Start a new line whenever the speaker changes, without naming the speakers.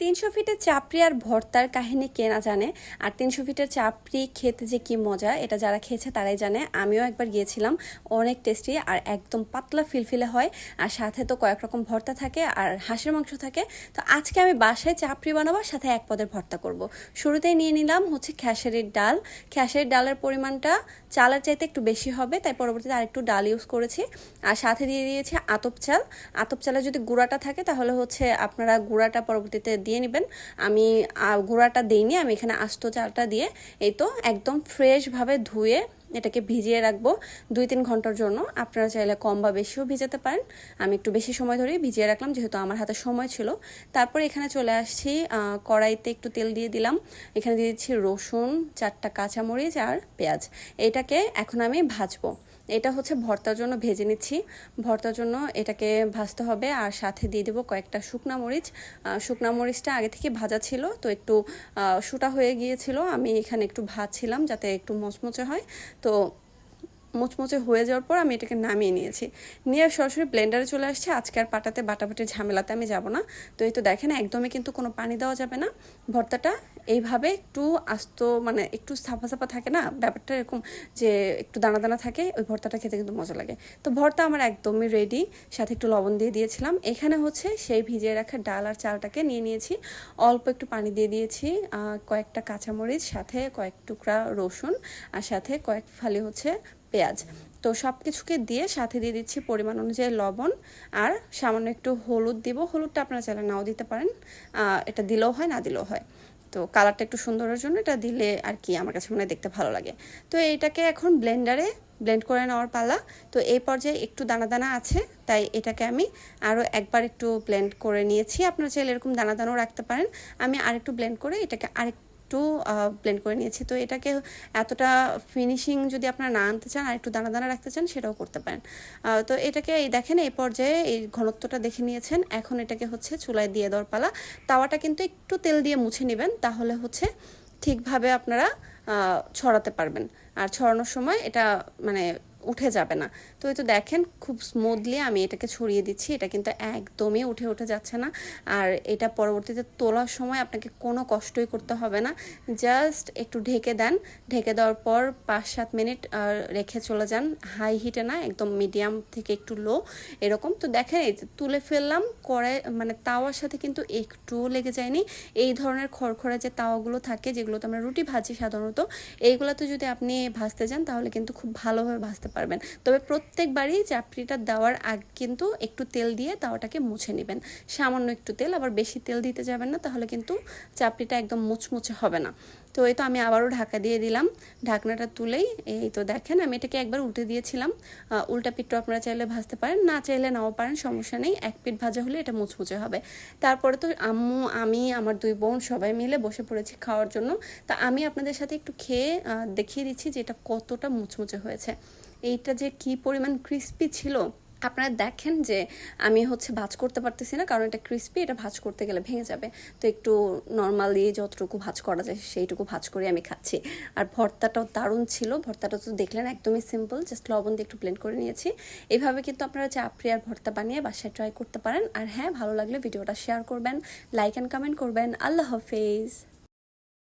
তিনশো ফিটের চাপড়ি আর ভর্তার কাহিনী কে না জানে? আর তিনশো ফিটের চাপড়ি খেতে যে কি মজা, এটা যারা খেয়েছে তারাই জানে। আমিও একবার গিয়েছিলাম, অনেক টেস্টি আর একদম পাতলা ফিলফিলে হয়। আর সাথে তো কয়েক রকম ভর্তা থাকে আর হাঁসের মাংস থাকে। তো আজকে আমি বাসায় চাপড়ি বানাবো সাথে এক পদের ভর্তা করব। শুরুতেই নিয়ে নিলাম হচ্ছে খেসারির ডাল। খেসারির ডালের পরিমাণটা চালের চাইতে একটু বেশি হবে, তাই পরবর্তীতে আরেকটু ডাল ইউজ করেছি। আর সাথে দিয়ে দিয়েছি আতপ চাল। আতপ চালে যদি গুঁড়াটা থাকে, তাহলে হচ্ছে আপনারা গুঁড়াটা পরবর্তীতে দিয়ে নেবেন। আমি গুঁড়াটা দিইনি, আমি এখানে আস্ত চালটা দিয়ে এই তো একদম ফ্রেশভাবে ধুয়ে এটাকে ভিজিয়ে রাখব দুই তিন ঘণ্টার জন্য। আপনারা চাইলে কম বা বেশিও ভিজাতে পারেন। আমি একটু বেশি সময় ধরেই ভিজিয়ে রাখলাম, যেহেতু আমার হাতে সময় ছিল। তারপর এখানে চলে আসছি কড়াইতে একটু তেল দিয়ে দিলাম। এখানে দিয়ে দিচ্ছি রসুন, চারটা কাঁচামরিচ আর পেঁয়াজ। এটাকে এখন আমি ভাজবো। এটা হচ্ছে ভর্তার জন্য ভেজে নিচ্ছি। ভর্তার জন্য এটাকে ভাজতে হবে আর সাথে দিয়ে দেবো কয়েকটা শুকনা মরিচ। শুকনা মরিচটা আগে থেকে ভাজা ছিল, তো একটু সুটা হয়ে গিয়েছিল। আমি এখানে একটু ভাজছিলাম যাতে একটু মচমচে হয়। তো মুচমুচে হয়ে যাওয়ার পর আমি এটাকে নামিয়ে নিয়েছি। নিয়ে সরাসরি ব্লেন্ডারে চলে আসছে। আজকে আর পাটাতে বাটাবাটির ঝামেলাতে আমি যাব না। তো এই তো দেখেন, একদমই কিন্তু কোনো পানি দেওয়া যাবে না। ভর্তাটা এইভাবে একটু আস্ত মানে একটু সাফা সাফা থাকে না? ব্যাপারটা এরকম যে একটু দানা দানা থাকে, ওই ভর্তাটা খেতে কিন্তু মজা লাগে। তো ভর্তা আমার একদমই রেডি সাথে একটু লবণ দিয়ে দিয়েছিলাম। এখানে হচ্ছে সেই ভিজিয়ে রাখা ডাল আর চালটাকে নিয়ে নিয়েছি। অল্প একটু পানি দিয়ে দিয়েছি কয়েকটা কাঁচামরিচ, সাথে কয়েক টুকরা রসুন, আর সাথে কয়েক ফালি হচ্ছে পেঁয়াজ। তো সব কিছুকে দিয়ে সাথে দিয়ে দিচ্ছি পরিমাণ অনুযায়ী লবণ আর সামান্য একটু হলুদ দিব। হলুদটা আপনারা চাইলে নাও দিতে পারেন। এটা দিলেও হয়, না দিলেও হয়। তো কালারটা একটু সুন্দরের জন্য এটা দিলে আর কি আমার কাছে মনে দেখতে ভালো লাগে। তো এইটাকে এখন ব্লেন্ডারে ব্লেন্ড করে নেওয়ার পালা। তো এই পর্যায়ে একটু দানা দানা আছে, তাই এটাকে আমি আরও একবার একটু ব্লেন্ড করে নিয়েছি। আপনারা চাইলে এরকম দানা দানাও রাখতে পারেন। আমি আরেকটু ব্লেন্ড করে এটাকে আরেক একটু ব্লেন্ড করে নিয়েছি। তো এটাকে এতটা ফিনিশিং যদি আপনারা না আনতে চান আর একটু দানা দানা রাখতে চান, সেটাও করতে পারেন। তো এটাকে এই দেখেন, এই পর্যায়ে এই ঘনত্বটা দেখে নিয়েছেন। এখন এটাকে হচ্ছে চুলায় দিয়ে দেওয়ার পালা। তাওয়াটা কিন্তু একটু তেল দিয়ে মুছে নেবেন, তাহলে হচ্ছে ঠিকভাবে আপনারা ছড়াতে পারবেন। আর ছড়ানোর সময় এটা মানে উঠে যাবে না। তো এই তো দেখেন, খুব স্মুথলি আমি এটাকে ছড়িয়ে দিচ্ছি। এটা কিন্তু একদমই উঠে উঠে যাচ্ছে না। আর এটা পরবর্তীতে তোলার সময় আপনাকে কোনো কষ্টই করতে হবে না। জাস্ট একটু ঢেকে দেন। ঢেকে দেওয়ার পর পাঁচ সাত মিনিট রেখে চলে যান। হাই হিটে না, একদম মিডিয়াম থেকে একটু লো এরকম। তো দেখেন, এই তুলে ফেললাম, করে মানে তাওয়ার সাথে কিন্তু একটুও লেগে যায়নি। এই ধরনের খড়খড়া যে তাওয়াগুলো থাকে, যেগুলোতে আমরা রুটি ভাজি সাধারণত, এইগুলোতে যদি আপনি ভাজতে যান, তাহলে কিন্তু খুব ভালোভাবে ভাজতে পারবেন। তবে প্রত্যেকবারই চাপড়িটা দেওয়ার আগে কিন্তু একটু তেল দিয়ে তাওয়াটাকে মুছে নেবেন। সামান্য একটু তেল, আবার বেশি তেল দিতে যাবেন না, তাহলে কিন্তু চাপড়িটা একদম মুচমুচে হবে না। তো এই তো আমি আবারও ঢাকা দিয়ে দিলাম। ঢাকনাটা তুলেই এই তো দেখেন, আমি এটাকে একবার উল্টে দিয়েছিলাম। উল্টা পিঠটা আপনারা চাইলে ভাজতে পারেন, না চাইলে নাও পারেন, সমস্যা নেই। এক পিঠ ভাজা হলে এটা মুচমুচে হবে। তারপরে তো আম্মু, আমি, আমার দুই বোন সবাই মিলে বসে পড়েছি খাওয়ার জন্য। তা আমি আপনাদের সাথে একটু খেয়ে দেখিয়ে দিচ্ছি যে এটা কতটা মুচমুচে হয়েছে। এইটা যে কি পরিমাণ ক্রিস্পি ছিল, আপনারা দেখেন যে আমি হচ্ছে ভাজ করতে পারতেছি না, কারণ এটা ক্রিস্পি এটা ভাজ করতে গেলে ভেঙে যাবে। তো একটু নর্মালি যতটুকু ভাজ করা যায় সেইটুকু ভাজ করে আমি খাচ্ছি। আর ভর্তাটাও দারুণ ছিল, ভর্তাটা তো দেখলেন একদমই সিম্পল জাস্ট লবণ দিয়ে একটু ব্লেন্ড করে নিয়েছি। এইভাবে কিন্তু আপনারা চাপড়ি আর ভর্তা বানিয়ে বাসায় ট্রাই করতে পারেন। আর হ্যাঁ ভালো লাগলে ভিডিওটা শেয়ার করবেন লাইক অ্যান্ড কমেন্ট করবেন। আল্লাহ হাফেজ।